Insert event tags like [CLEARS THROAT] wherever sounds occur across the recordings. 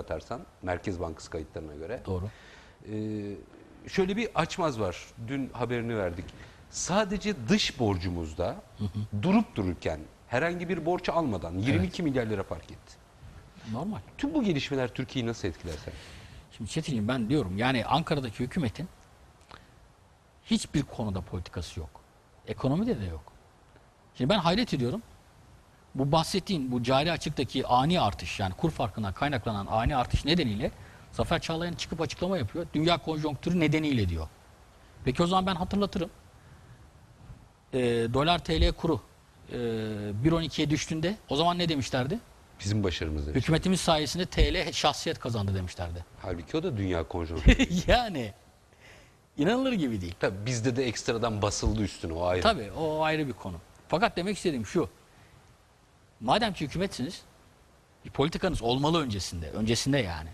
katarsan Merkez Bankası kayıtlarına göre. Doğru. Ee, şöyle bir açmaz var. Dün haberini verdik. Sadece dış borcumuzda durup dururken herhangi bir borç almadan 22 milyar lira fark etti. Normal. Tüm bu gelişmeler Türkiye'yi nasıl etkiler sen? Şimdi Çetin'ciğim ben diyorum yani Ankara'daki hükümetin hiçbir konuda politikası yok. Ekonomide de yok. Şimdi ben hayret ediyorum. Bu bahsettiğin bu cari açıktaki ani artış yani kur farkından kaynaklanan ani artış nedeniyle Zafer Çağlayan çıkıp açıklama yapıyor. Dünya konjonktürü nedeniyle diyor. Peki o zaman ben hatırlatırım. Ee, dolar TL kuru e, 1.12'ye düştüğünde o zaman ne demişlerdi? Bizim başarımız demiş. Hükümetimiz sayesinde TL şahsiyet kazandı demişlerdi. [LAUGHS] Halbuki o da dünya konjonktürü. [LAUGHS] yani inanılır gibi değil. Tabii bizde de ekstradan basıldı üstüne o ayrı. Tabii o ayrı bir konu. Fakat demek istediğim şu. Madem ki hükümetsiniz bir politikanız olmalı öncesinde. Öncesinde yani.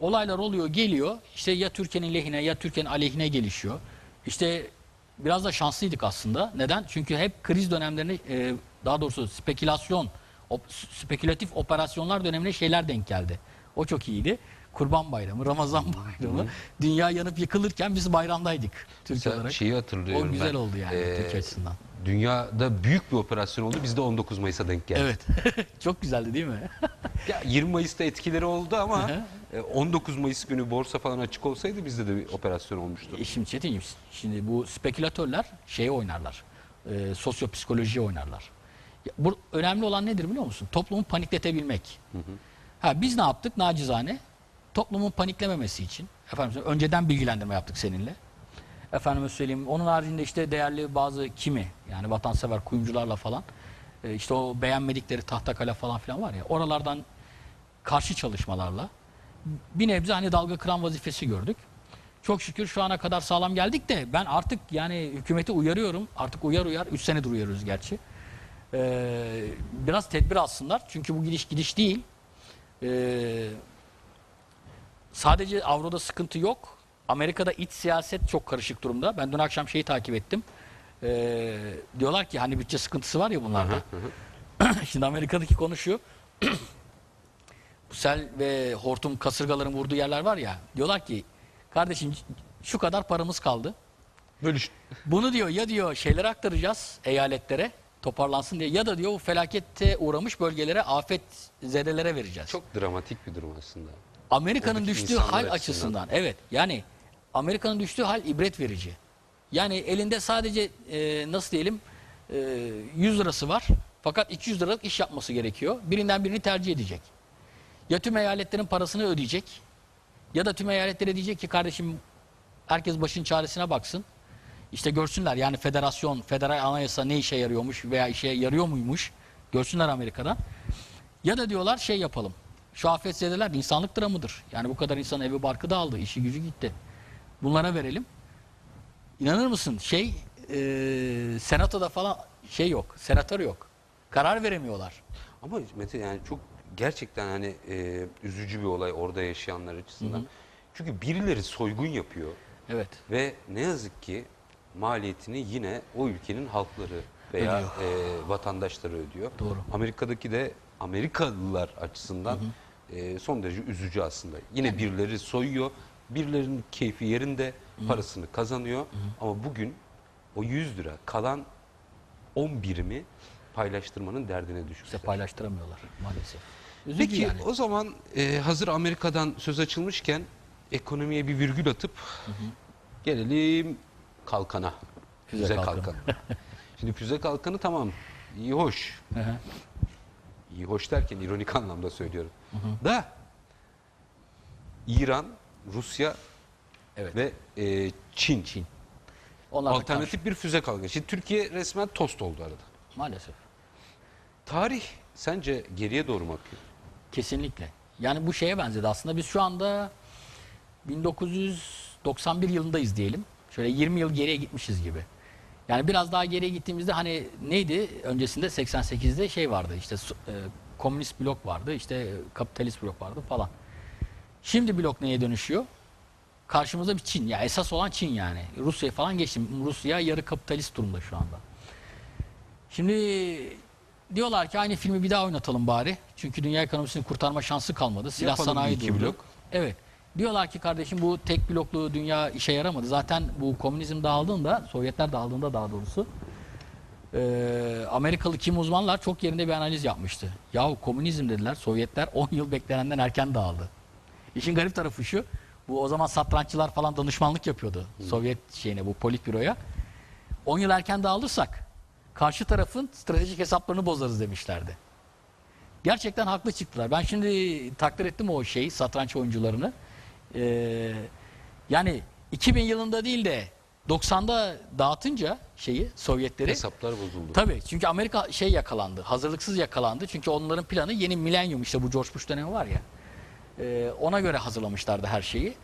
Olaylar oluyor geliyor. İşte ya Türkiye'nin lehine ya Türkiye'nin aleyhine gelişiyor. İşte biraz da şanslıydık aslında. Neden? Çünkü hep kriz dönemlerine e, daha doğrusu spekülasyon, op- spekülatif operasyonlar dönemine şeyler denk geldi. O çok iyiydi. Kurban Bayramı, Ramazan Bayramı. Dünya yanıp yıkılırken biz bayramdaydık Türkiye Sen olarak. şeyi hatırlıyorum O güzel ben. oldu yani Ee, Türkiye açısından. Dünyada büyük bir operasyon oldu. Bizde 19 Mayıs'a denk geldi. Evet. [LAUGHS] Çok güzeldi değil mi? [LAUGHS] Ya 20 Mayıs'ta etkileri oldu ama Hı e, 19 Mayıs günü borsa falan açık olsaydı bizde de bir operasyon olmuştu. E şimdi Çetin'ciğim şimdi bu spekülatörler şeye oynarlar. E, sosyopsikolojiye oynarlar. Ya, bu önemli olan nedir biliyor musun? Toplumu panikletebilmek. Ha biz ne yaptık nacizane? Toplumun paniklememesi için efendim önceden bilgilendirme yaptık seninle. Efendime söyleyeyim onun haricinde işte değerli bazı kimi yani vatansever kuyumcularla falan e, işte o beğenmedikleri tahtakale falan filan var ya oralardan karşı çalışmalarla bir nebze hani dalga kıran vazifesi gördük. Çok şükür şu ana kadar sağlam geldik de ben artık yani hükümeti uyarıyorum. Artık uyar uyar 3 senedir uyarıyoruz gerçi. Ee, biraz tedbir alsınlar. Çünkü bu gidiş gidiş değil. Ee, sadece avroda sıkıntı yok. Amerika'da iç siyaset çok karışık durumda. Ben dün akşam şeyi takip ettim. Ee, diyorlar ki hani bütçe sıkıntısı var ya bunlarda. [CLEARS THROAT] Şimdi Amerika'daki konu şu. [CLEARS THROAT] Bu sel ve hortum kasırgaların vurduğu yerler var ya. Diyorlar ki kardeşim şu kadar paramız kaldı. Bölüş. [LAUGHS] Bunu diyor ya diyor şeylere aktaracağız eyaletlere toparlansın diye ya da diyor o felakette uğramış bölgelere afet zedelere vereceğiz. Çok dramatik bir durum aslında. Amerika'nın düştüğü hal açısından. açısından evet yani Amerika'nın düştüğü hal ibret verici. Yani elinde sadece e, nasıl diyelim e, 100 lirası var fakat 200 liralık iş yapması gerekiyor. Birinden birini tercih edecek. Ya tüm eyaletlerin parasını ödeyecek ya da tüm eyaletlere diyecek ki kardeşim herkes başın çaresine baksın. İşte görsünler yani federasyon, federal anayasa ne işe yarıyormuş veya işe yarıyor muymuş görsünler Amerika'dan. Ya da diyorlar şey yapalım. Şu afetzedeler insanlık dramıdır. Yani bu kadar insan evi barkı dağıldı, işi gücü gitti. Bunlara verelim. İnanır mısın şey e, senatoda falan şey yok, senatör yok. Karar veremiyorlar. Ama Mete yani çok gerçekten hani e, üzücü bir olay orada yaşayanlar açısından. Çünkü birileri soygun yapıyor Evet. ve ne yazık ki maliyetini yine o ülkenin halkları veya e, vatandaşları ödüyor. Doğru. Amerika'daki de Amerikalılar açısından e, son derece üzücü aslında. Yine birileri soyuyor, birilerinin keyfi yerinde, parasını kazanıyor ama bugün o 100 lira kalan 10 birimi paylaştırmanın derdine düşmüşler. İşte paylaştıramıyorlar maalesef. Üzücü Peki yani. o zaman e, hazır Amerika'dan söz açılmışken ekonomiye bir virgül atıp gelelim kalkana. Füze Füze, kalkanı. kalkanı. [LAUGHS] Şimdi füze kalkanı tamam iyi hoş. Hı hı. İyi hoş derken ironik [LAUGHS] anlamda söylüyorum. Da İran, Rusya Evet. ve e, Çin. Çin. Onlar da Alternatif bir füze kalkanı. Şimdi Türkiye resmen tost oldu arada. karşı- maalesef. Tarih sence geriye doğru mu akıyor? Kesinlikle. Yani bu şeye benzedi aslında. Biz şu anda 1991 yılındayız diyelim. Şöyle 20 yıl geriye gitmişiz gibi. Yani biraz daha geriye gittiğimizde hani neydi? Öncesinde 88'de şey vardı işte su- e, komünist blok vardı, işte e, kapitalist blok vardı falan. Şimdi blok neye dönüşüyor? Karşımızda bir Çin. Ya esas olan Çin yani. Rusya falan geçtim. Rusya yarı kapitalist durumda şu anda. Şimdi diyorlar ki aynı filmi bir daha oynatalım bari. Çünkü dünya ekonomisini kurtarma şansı kalmadı. Silah Yapalım sanayi iki durdu. blok. Evet. Diyorlar ki kardeşim bu tek bloklu dünya işe yaramadı. Zaten bu komünizm dağıldığında, Sovyetler dağıldığında daha doğrusu e, Amerikalı kim uzmanlar çok yerinde bir analiz yapmıştı. Yahu komünizm dediler, Sovyetler 10 yıl beklenenden erken dağıldı. İşin garip tarafı şu, bu o zaman satranççılar falan danışmanlık yapıyordu Sovyet şeyine bu politbüroya. 10 yıl erken dağılırsak karşı tarafın stratejik hesaplarını bozarız demişlerdi. Gerçekten haklı çıktılar. Ben şimdi takdir ettim o şeyi satranç oyuncularını. Ee, yani 2000 yılında değil de 90'da dağıtınca şeyi Sovyetleri Hesaplar bozuldu. Tabii çünkü Amerika şey yakalandı. Hazırlıksız yakalandı. Çünkü onların planı yeni milenyum işte bu George Bush dönemi var ya. Ee, ona göre hazırlamışlardı her şeyi.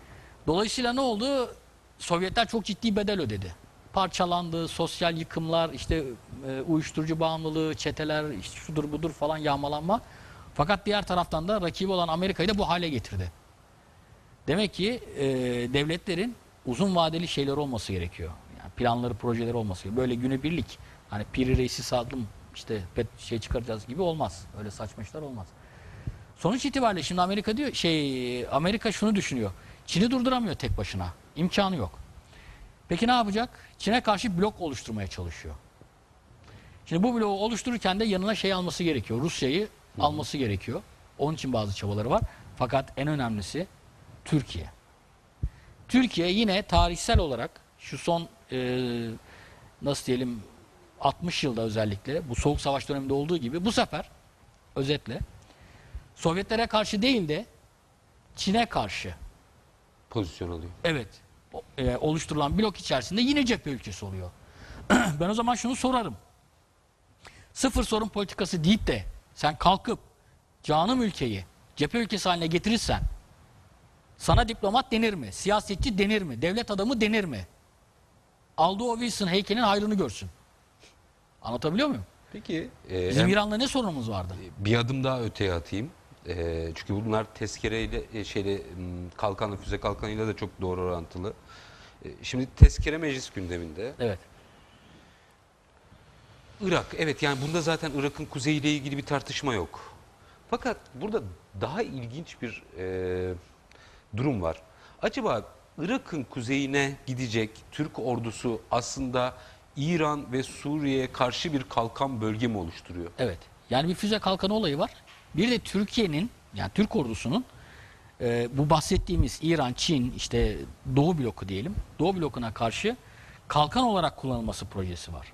Dolayısıyla ne oldu? Sovyetler çok ciddi bedel ödedi. Parçalandı, sosyal yıkımlar, işte e, uyuşturucu bağımlılığı, çeteler, işte şudur budur falan yağmalanma. Fakat diğer taraftan da rakibi olan Amerika'yı da bu hale getirdi. Demek ki e, devletlerin uzun vadeli şeyler olması gerekiyor. Yani planları, projeleri olması gerekiyor. Böyle günübirlik hani piri reisi sadım işte pet şey çıkaracağız gibi olmaz. Öyle saçma işler olmaz. Sonuç itibariyle şimdi Amerika diyor şey Amerika şunu düşünüyor. Çin'i durduramıyor tek başına. İmkanı yok. Peki ne yapacak? Çin'e karşı blok oluşturmaya çalışıyor. Şimdi bu bloğu oluştururken de yanına şey alması gerekiyor. Rusya'yı alması gerekiyor. Onun için bazı çabaları var. Fakat en önemlisi Türkiye. Türkiye yine tarihsel olarak şu son e, nasıl diyelim 60 yılda özellikle bu soğuk savaş döneminde olduğu gibi bu sefer özetle Sovyetlere karşı değil de Çin'e karşı Pozisyon alıyor. evet o- e, oluşturulan blok içerisinde yine cephe ülkesi oluyor. [CLEARS THROAT] ben o zaman şunu sorarım. Sıfır sorun politikası deyip de sen kalkıp canım ülkeyi cephe ülkesi haline getirirsen sana diplomat denir mi? Siyasetçi denir mi? Devlet adamı denir mi? Aldo Wilson heykelin hayrını görsün. Anlatabiliyor muyum? Peki e, Bizim hem- İran'la ne sorunumuz vardı? bir adım daha öteye atayım. E, çünkü bunlar tezkereyle e, şeyle kalkanla füze kalkanıyla da çok doğru orantılı. E, şimdi tezkere meclis gündeminde. Evet. Irak evet yani bunda zaten Irak'ın kuzeyiyle ilgili bir tartışma yok. Fakat burada daha ilginç bir e, durum var. Acaba Irak'ın kuzeyine gidecek Türk ordusu aslında İran ve Suriye'ye karşı bir kalkan bölge mi oluşturuyor? Evet. Yani bir füze kalkanı olayı var. Bir de Türkiye'nin yani Türk ordusunun e, bu bahsettiğimiz İran, Çin işte Doğu bloku diyelim. Doğu blokuna karşı kalkan olarak kullanılması projesi var.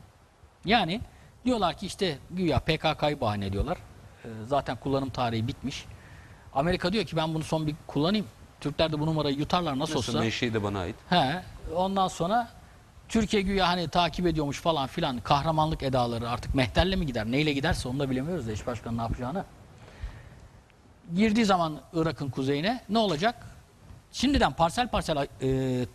Yani diyorlar ki işte güya PKK'yı bahane ediyorlar. E, zaten kullanım tarihi bitmiş. Amerika diyor ki ben bunu son bir kullanayım. Türkler de bu numarayı yutarlar nasıl Nasıl olsa. menşei de bana ait. He, ondan sonra Türkiye güya hani takip ediyormuş falan filan kahramanlık edaları artık mehterle mi gider neyle giderse onu da bilemiyoruz da eş başkanı ne yapacağını. Girdiği zaman Irak'ın kuzeyine ne olacak? Şimdiden parsel parsel e,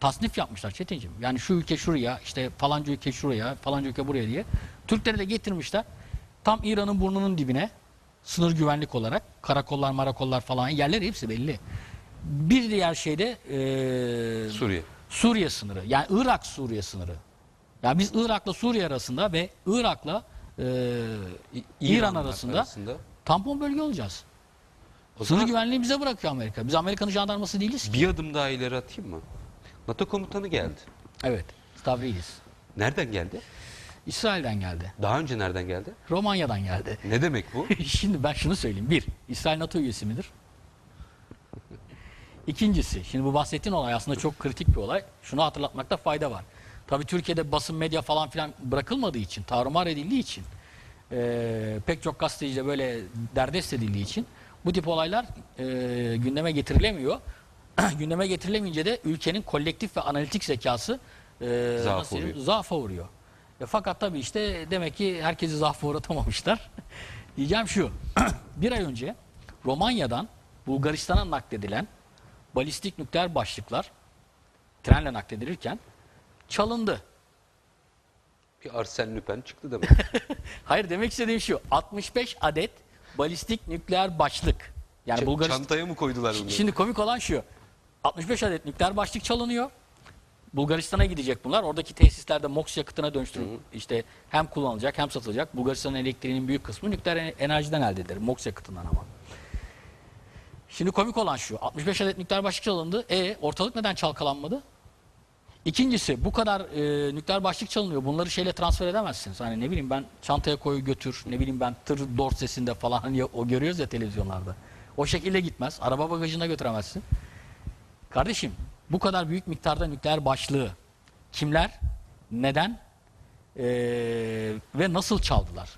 tasnif yapmışlar Çetinciğim. Yani şu ülke şuraya işte falanca ülke şuraya falanca ülke buraya diye. Türkleri de getirmişler tam İran'ın burnunun dibine sınır güvenlik olarak karakollar marakollar falan yerler hepsi belli. Bir diğer şey de e, Suriye. Suriye sınırı. Yani Irak Suriye sınırı. Yani biz Irak'la Suriye arasında ve Irak'la e, İran İran'la arasında, arasında. tampon bölge olacağız. O zaman güvenliği bize bırakıyor Amerika. Biz Amerika'nın jandarması değiliz ki. bir adım daha ileri atayım mı? NATO komutanı geldi. Evet. Stavridis. Nereden geldi? İsrail'den geldi. Daha önce nereden geldi? Romanya'dan geldi. Ne demek bu? [LAUGHS] şimdi ben şunu söyleyeyim. Bir, İsrail NATO üyesi midir? İkincisi, şimdi bu bahsettiğin olay aslında çok kritik bir olay. Şunu hatırlatmakta fayda var. Tabii Türkiye'de basın medya falan filan bırakılmadığı için, tarumar edildiği için, eee, pek çok gazeteciyle böyle derdest edildiği için bu tip olaylar eee, gündeme getirilemiyor. [CLEARS THROAT] gündeme getirilemeyince de ülkenin kolektif ve analitik zekası eee, Zaafa uğruyor. zaafa uğruyor. E, fakat tabii işte demek ki herkesi zaafa uğratamamışlar. [LAUGHS] Diyeceğim şu, [CLEARS THROAT] bir ay önce Romanya'dan Bulgaristan'a nakledilen balistik nükleer başlıklar trenle nakledilirken çalındı. Bir Arsene Lupin çıktı demek. [LAUGHS] Hayır demek istediğim şu 65 adet balistik nükleer başlık. Yani Ç- Bulgaristan Çantaya mı koydular bunu? Şimdi komik olan şu. 65 adet nükleer başlık çalınıyor. Bulgaristan'a gidecek bunlar. Oradaki tesislerde MOX yakıtına dönüştürüp işte hem kullanılacak hem satılacak. Bulgaristan'ın elektriğinin büyük kısmı nükleer enerjiden elde edilir. MOX yakıtından ama. Şimdi komik olan şu. 65 adet nükleer başlık çalındı. E ortalık neden çalkalanmadı? İkincisi bu kadar e, nükleer başlık çalınıyor. Bunları şeyle transfer edemezsiniz. Hani ne bileyim ben çantaya koy götür. Ne bileyim ben tır dorsesinde falan hani o görüyoruz ya televizyonlarda. O şekilde gitmez. Araba bagajına götüremezsin. Kardeşim bu kadar büyük miktarda nükleer başlığı kimler, neden e, ve nasıl çaldılar?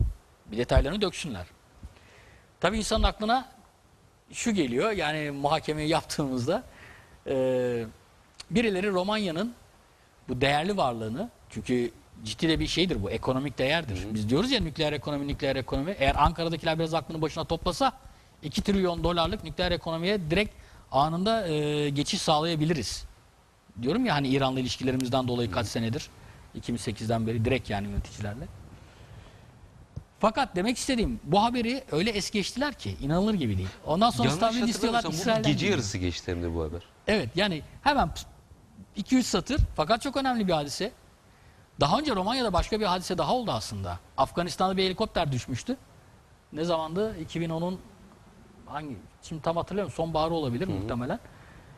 Bir detaylarını döksünler. Tabii insanın aklına şu geliyor yani muhakemeyi yaptığımızda e, birileri Romanya'nın bu değerli varlığını çünkü ciddi de bir şeydir bu ekonomik değerdir. Biz diyoruz ya nükleer ekonomi nükleer ekonomi eğer Ankara'dakiler biraz aklını başına toplasa 2 trilyon dolarlık nükleer ekonomiye direkt anında e, geçiş sağlayabiliriz. Diyorum ya hani İran'la ilişkilerimizden dolayı kaç senedir 2008'den beri direkt yani yöneticilerle. Fakat demek istediğim bu haberi öyle es geçtiler ki inanılır gibi değil. Ondan sonra Yanlış Stavridis istiyorlar hatırlamıyorsam bu İsrail'den gece geliyor. yarısı geçti hem de bu haber. Evet yani hemen 2-3 satır fakat çok önemli bir hadise. Daha önce Romanya'da başka bir hadise daha oldu aslında. Afganistan'da bir helikopter düşmüştü. Ne zamandı? 2010'un hangi? Şimdi tam hatırlamıyorum. Sonbaharı olabilir muhtemelen.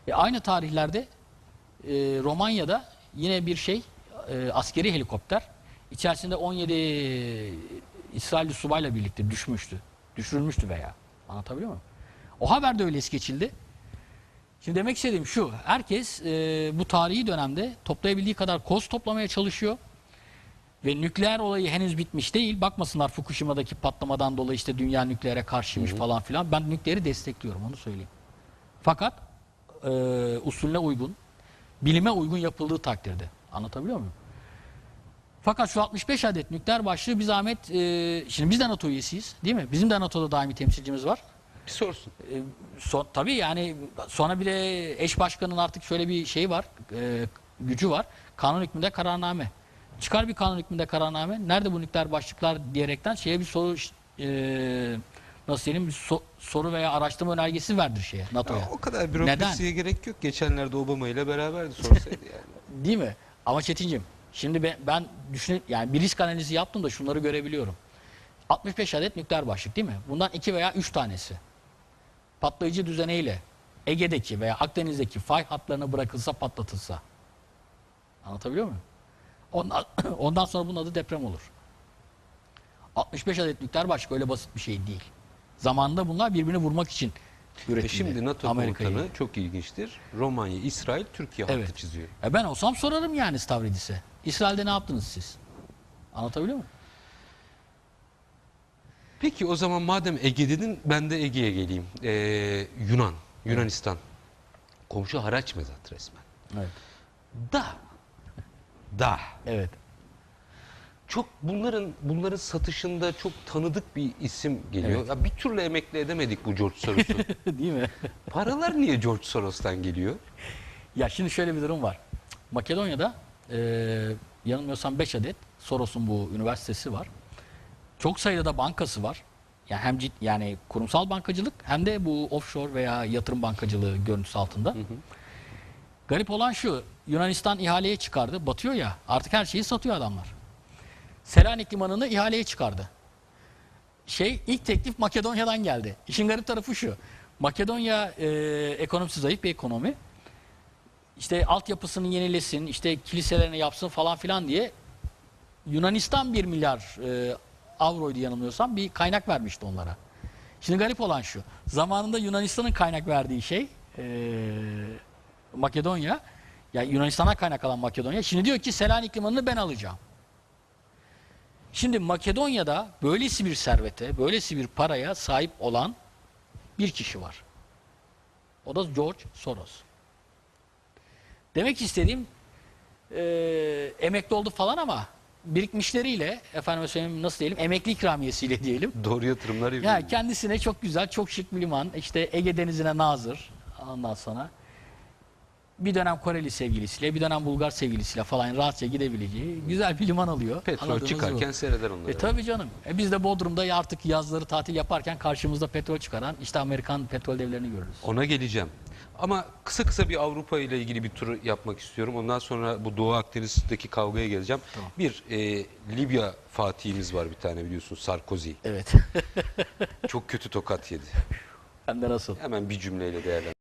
E, aynı tarihlerde e, Romanya'da yine bir şey e, askeri helikopter içerisinde 17 İsrailli subayla birlikte düşmüştü. Düşürülmüştü veya. Anlatabiliyor muyum? O haber de öyle es geçildi. Şimdi demek istediğim şu, herkes e, bu tarihi dönemde toplayabildiği kadar koz toplamaya çalışıyor. Ve nükleer olayı henüz bitmiş değil. Bakmasınlar Fukushima'daki patlamadan dolayı işte dünya nükleere karşıymış falan filan. Ben nükleeri destekliyorum onu söyleyeyim. Fakat e, usulüne uygun, bilime uygun yapıldığı takdirde. Anlatabiliyor muyum? Fakat şu 65 adet nükleer başlığı bir zahmet, e, şimdi biz de NATO üyesiyiz değil mi? Bizim de NATO'da daimi temsilcimiz var. Bir sorsun. E, son, tabii yani sonra bir de eş başkanın artık şöyle bir şeyi var, e, gücü var. Kanun hükmünde kararname. Çıkar bir kanun hükmünde kararname. Nerede bu nükleer başlıklar diyerekten şeye bir soru e, nasıl diyelim so- soru veya araştırma önergesi verdir şeye NATO'ya. Ya, o kadar bürokrasiye gerek yok. Geçenlerde Obama ile beraberdi sorsaydı yani. [LAUGHS] Değil mi? Ama Çetincim şimdi ben, ben düşün yani bir risk analizi yaptım da şunları görebiliyorum. 65 adet nükleer başlık değil mi? Bundan 2 veya 3 tanesi patlayıcı düzeneyle Ege'deki veya Akdeniz'deki fay hatlarına bırakılsa patlatılsa. Anlatabiliyor muyum? Ondan, [CLEARS THROAT] ondan sonra bunun adı deprem olur. 65 adet nükleer başlık öyle basit bir şey değil. Zamanında bunlar birbirini vurmak için üretildi. şimdi NATO komutanı çok ilginçtir. Romanya, İsrail, Türkiye hattı Evet. çiziyor. E ben olsam sorarım yani Stavridis'e. İsrail'de ne yaptınız siz? Anlatabiliyor muyum? Peki o zaman madem Ege dedin ben de Ege'ye geleyim. Ee, Yunan, Yunanistan. Komşu haraç mezat resmen. Evet. Da. Da. Evet. Çok bunların bunların satışında çok tanıdık bir isim geliyor. Evet. Ya bir türlü emekli edemedik bu George Soros'u. [LAUGHS] Değil mi? Paralar niye George Soros'tan geliyor? ya şimdi şöyle bir durum var. Makedonya'da e, yanılmıyorsam 5 adet Soros'un bu üniversitesi var. Çok sayıda da bankası var. Yani hem cid, yani kurumsal bankacılık hem de bu offshore veya yatırım bankacılığı görüntüsü altında. Garip olan şu. Yunanistan ihaleye çıkardı. Batıyor ya. Artık her şeyi satıyor adamlar. Selanik limanını ihaleye çıkardı. Şey ilk teklif Makedonya'dan geldi. İşin garip tarafı şu. Makedonya e, ekonomisi zayıf bir ekonomi. İşte altyapısını yenilesin, işte kiliselerini yapsın falan filan diye Yunanistan 1 milyar e, avroydu yanılmıyorsam bir kaynak vermişti onlara. Şimdi garip olan şu. Zamanında Yunanistan'ın kaynak verdiği şey e, Makedonya. Yani Yunanistan'a kaynak alan Makedonya. Şimdi diyor ki Selanik limanını ben alacağım. Şimdi Makedonya'da böylesi bir servete, böylesi bir paraya sahip olan bir kişi var. O da George Soros. Demek istediğim e, emekli oldu falan ama birikmişleriyle efendim söyleyeyim nasıl diyelim emekli ikramiyesiyle diyelim. Doğru yatırımlar yapıyor. Ya kendisine çok güzel, çok şık bir liman. işte Ege Denizi'ne nazır. Ondan sonra. bir dönem Koreli sevgilisiyle, bir dönem Bulgar sevgilisiyle falan rahatça gidebileceği güzel bir liman alıyor. Petrol Anladığınız çıkarken bu. seyreder onları. E tabii canım. E biz de Bodrum'da artık yazları tatil yaparken karşımızda petrol çıkaran işte Amerikan petrol devlerini görürüz. Ona geleceğim. Ama kısa kısa bir Avrupa ile ilgili bir tur yapmak istiyorum. Ondan sonra bu Doğu Akdeniz'deki kavgaya geleceğim. Bir e, Libya fatihimiz var bir tane biliyorsun Sarkozy. Evet. Çok kötü tokat yedi. [LAUGHS] Hem de nasıl? Hemen bir cümleyle değerlendir.